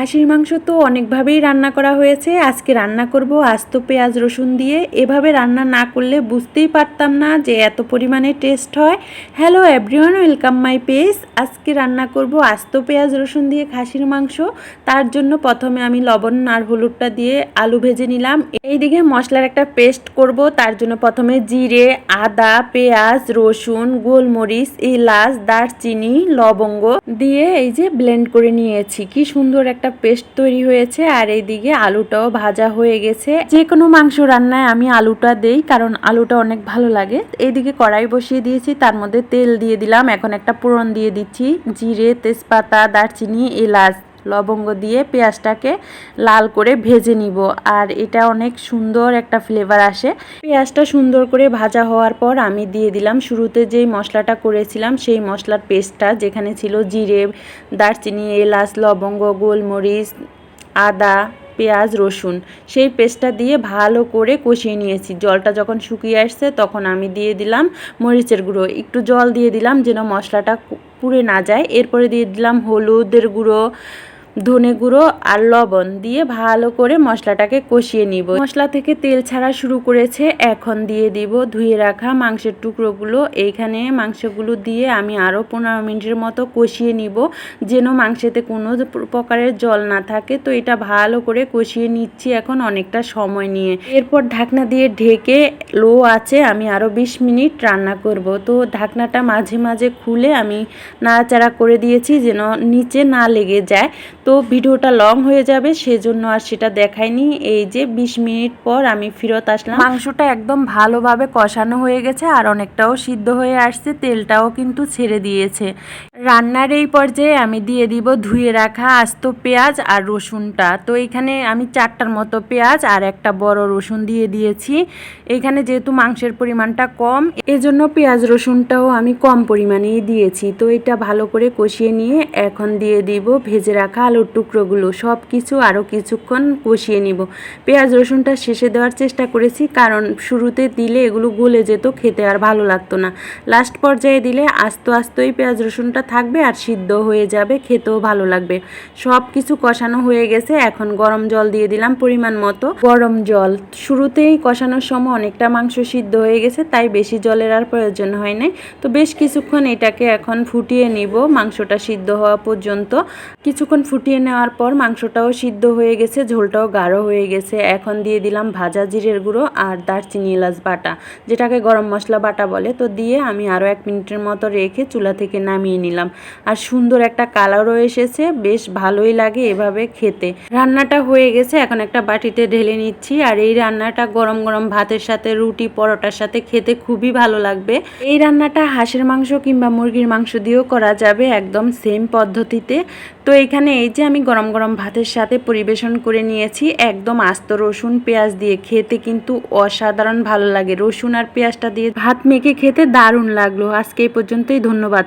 খাসির মাংস তো অনেকভাবেই রান্না করা হয়েছে। আজকে রান্না করব আস্ত পেঁয়াজ রসুন দিয়ে। এভাবে রান্না না করলে বুঝতেই পারতাম না যে এত পরিমাণে টেস্ট হয়। Hello everyone, welcome my page. আজকে রান্না করব আস্ত পেঁয়াজ রসুন দিয়ে খাসির মাংস। তার জন্য প্রথমে আমি লবণ আর হলুদটা দিয়ে আলু ভেজে নিলাম। এইদিকে মশলার একটা পেস্ট করব। তার জন্য প্রথমে জিরে, আদা, পেঁয়াজ, রসুন, গোলমরিচ, এলাচ, দারচিনি, লবঙ্গ দিয়ে এই যে ব্লেন্ড করে নিয়েছি। কি সুন্দর একটা পেস্ট তৈরি হয়েছে আর এইদিকে আলুটাও ভাজা হয়ে গেছে। যে কোনো মাংস রান্নায় আমি আলুটা দেই কারণ আলুটা অনেক ভালো লাগে। এইদিকে কড়াই বসিয়ে দিয়েছি, তার মধ্যে তেল দিয়ে দিলাম। এখন একটা পুরন দিয়ে দিচ্ছি, জিরে, তেজপাতা, দারচিনি, এলাচ। লবঙ্গ দিয়ে পেঁয়াজটাকে লাল করে ভেজে নিব। আর এটা অনেক সুন্দর একটা ফ্লেভার আসে। পেঁয়াজটা সুন্দর করে ভাজা হওয়ার পর আমি দিয়ে দিলাম শুরুতে যেই মশলাটা করেছিলাম সেই মশলার পেস্টটা, যেখানে ছিল জিরে, দারচিনি, এলাচ, লবঙ্গ, গোলমরিচ, আদা, পেঁয়াজ, রসুন। সেই পেস্টটা দিয়ে ভালো করে কষিয়ে নিয়েছি। জলটা যখন শুকিয়ে আসছে তখন আমি দিয়ে দিলাম মরিচের গুঁড়ো। একটু জল দিয়ে দিলাম যেন মশলাটা পুড়ে না যায়। এরপরে দিয়ে দিলাম হলুদের গুঁড়ো ধনে গুঁড়ো আর লবণ দিয়ে ভালো করে মশলাটাকে কষিয়ে নিব। মশলা থেকে তেল ছাড়া শুরু করেছে, এখন দিয়ে দিব ধুয়ে রাখা মাংসের টুকরোগুলো। এইখানে মাংসগুলো দিয়ে আমি আরও পনেরো মিনিটের মতো কষিয়ে নিব, যেন মাংসেতে কোনো প্রকারের জল না থাকে। তো এটা ভালো করে কষিয়ে নিচ্ছি এখন অনেকটা সময় নিয়ে। এরপর ঢাকনা দিয়ে ঢেকে লো আছে আমি আরও বিশ মিনিট রান্না করব। তো ঢাকনাটা মাঝে মাঝে খুলে আমি নাড়াচাড়া করে দিয়েছি, যেন নিচে না লেগে যায়। তো ভিডিওটা লং হয়ে যাবে, সেজন্য আর সেটা দেখায়নি এই যে ২০ মিনিট পর আমি ফিরত আসলাম। মাংসটা একদম ভালোভাবে কষানো হয়ে গেছে আর অনেকটাও সিদ্ধ হয়ে আসছে, তেলটাও কিন্তু ছেড়ে দিয়েছে। রান্নার এই পর্যায়ে আমি দিয়ে দিব ধুয়ে রাখা আস্ত পেঁয়াজ আর রসুনটা। তো এখানে আমি চারটার মতো পেঁয়াজ আর একটা বড় রসুন দিয়ে দিয়েছি। এখানে যেহেতু মাংসের পরিমাণটা কম, এজন্য পেঁয়াজ রসুনটাও আমি কম পরিমাণেই দিয়েছি। তো এটা ভালো করে কষিয়ে নিয়ে এখন দিয়ে দিব ভেজে রাখা আলুর টুকরোগুলো। সব কিছু আরও কিছুক্ষণ কষিয়ে নিব। পেঁয়াজ রসুনটা শেষে দেওয়ার চেষ্টা করেছি, কারণ শুরুতে দিলে এগুলো গলে যেত, খেতে আর ভালো লাগতো না। লাস্ট পর্যায়ে দিলে আস্ত আস্তই পেঁয়াজ রসুনটা থাকবে আর সিদ্ধ হয়ে যাবে, খেতেও ভালো লাগবে। সব কিছু কষানো হয়ে গেছে, এখন গরম জল দিয়ে দিলাম পরিমাণ মতো। গরম জল, শুরুতেই কষানোর সময় অনেকটা মাংস সিদ্ধ হয়ে গেছে, তাই বেশি জলের আর প্রয়োজন হয় নাই। তো বেশ কিছুক্ষণ এটাকে এখন ফুটিয়ে নিব, মাংসটা সিদ্ধ হওয়া পর্যন্ত। কিছুক্ষণ ফুটিয়ে নেওয়ার পর মাংসটাও সিদ্ধ হয়ে গেছে, ঝোলটাও গাঢ় হয়ে গেছে। এখন দিয়ে দিলাম ভাজা জিরের গুঁড়ো আর দারচিনি এলাচ বাটা, যেটাকে গরম মশলা বাটা বলে। তো দিয়ে আমি আরও এক মিনিটের মতো রেখে চুলা থেকে নামিয়ে নিলাম আর সুন্দর একটা কালারও এসেছে, বেশ ভালোই লাগে এভাবে খেতে। রান্নাটা হয়ে গেছে, এখন একটা বাটিতে ঢেলে নিচ্ছি। আর এই রান্নাটা গরম গরম ভাতের সাথে, রুটি, পরোটার সাথে খেতে খুবই ভালো লাগবে। এই রান্নাটা হাঁসের মাংস কিংবা মুরগির মাংস দিয়েও করা যাবে একদম সেম পদ্ধতিতে। তো এখানে এই যে আমি গরম গরম ভাতের সাথে পরিবেশন করে নিয়েছি, একদম আস্ত রসুন পেঁয়াজ দিয়ে। খেতে কিন্তু অসাধারণ ভালো লাগে। রসুন আর পেঁয়াজটা দিয়ে ভাত মেখে খেতে দারুণ লাগল। আজকে এই পর্যন্তই, ধন্যবাদ।